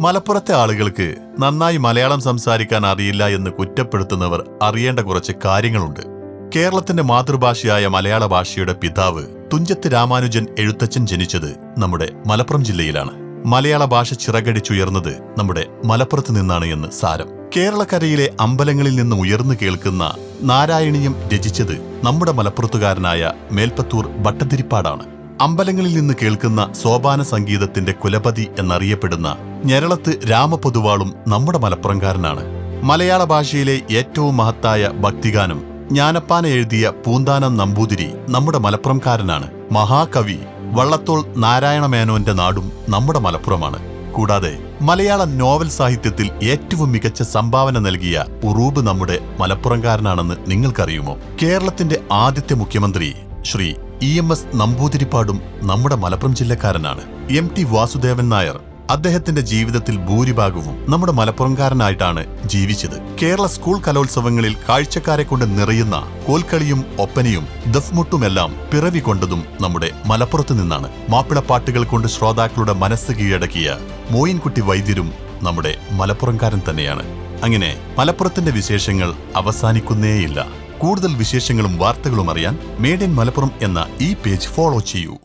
മലപ്പുറത്തെ ആളുകൾക്ക് നന്നായി മലയാളം സംസാരിക്കാൻ അറിയില്ല എന്ന് കുറ്റപ്പെടുത്തുന്നവർ അറിയേണ്ട കുറച്ച് കാര്യങ്ങളുണ്ട്. കേരളത്തിന്റെ മാതൃഭാഷയായ മലയാള ഭാഷയുടെ പിതാവ് തുഞ്ചത്ത് രാമാനുജൻ എഴുത്തച്ഛൻ ജനിച്ചത് നമ്മുടെ മലപ്പുറം ജില്ലയിലാണ്. മലയാള ഭാഷ ചിറകടിച്ചുയർന്നത് നമ്മുടെ മലപ്പുറത്ത് നിന്നാണ് എന്ന് സാരം. കേരളക്കരയിലെ അമ്പലങ്ങളിൽ നിന്ന് ഉയർന്നു കേൾക്കുന്ന നാരായണീയം രചിച്ചത് നമ്മുടെ മലപ്പുറത്തുകാരനായ മേൽപ്പത്തൂർ ഭട്ടതിരിപ്പാടാണ്. അമ്പലങ്ങളിൽ നിന്ന് കേൾക്കുന്ന സോപാന സംഗീതത്തിന്റെ കുലപതി എന്നറിയപ്പെടുന്ന ഞരളത്ത് രാമപൊതുവാളും നമ്മുടെ മലപ്പുറംകാരനാണ്. മലയാള ഭാഷയിലെ ഏറ്റവും മഹത്തായ ഭക്തിഗാനം ജ്ഞാനപ്പാന എഴുതിയ പൂന്താനം നമ്പൂതിരി നമ്മുടെ മലപ്പുറംകാരനാണ്. മഹാകവി വള്ളത്തോൾ നാരായണമേനോന്റെ നാടും നമ്മുടെ മലപ്പുറമാണ്. കൂടാതെ മലയാള നോവൽ സാഹിത്യത്തിൽ ഏറ്റവും മികച്ച സംഭാവന നൽകിയ ഉറൂബ് നമ്മുടെ മലപ്പുറംകാരനാണെന്ന് നിങ്ങൾക്കറിയുമോ? കേരളത്തിന്റെ ആദ്യത്തെ മുഖ്യമന്ത്രി ശ്രീ ഇ എം എസ് നമ്പൂതിരിപ്പാടും നമ്മുടെ മലപ്പുറം ജില്ലക്കാരനാണ്. എം ടി വാസുദേവൻ നായർ അദ്ദേഹത്തിന്റെ ജീവിതത്തിൽ ഭൂരിഭാഗവും നമ്മുടെ മലപ്പുറംകാരനായിട്ടാണ് ജീവിച്ചത്. കേരള സ്കൂൾ കലോത്സവങ്ങളിൽ കാഴ്ചക്കാരെ കൊണ്ട് നിറയുന്ന കോൽക്കളിയും ഒപ്പനയും ദഫ്മുട്ടുമെല്ലാം പിറവി കൊണ്ടതും നമ്മുടെ മലപ്പുറത്ത് നിന്നാണ്. മാപ്പിളപ്പാട്ടുകൾ കൊണ്ട് ശ്രോതാക്കളുടെ മനസ്സ് കീഴടക്കിയ മോയിൻകുട്ടി വൈദ്യരും നമ്മുടെ മലപ്പുറംകാരൻ തന്നെയാണ്. അങ്ങനെ മലപ്പുറത്തിന്റെ വിശേഷങ്ങൾ അവസാനിക്കുന്നേയില്ല. കൂടുതൽ വിശേഷങ്ങളും വാർത്തകളും അറിയാൻ മേഡ് ഇൻ മലപ്പുറം എന്ന ഈ പേജ് ഫോളോ ചെയ്യൂ.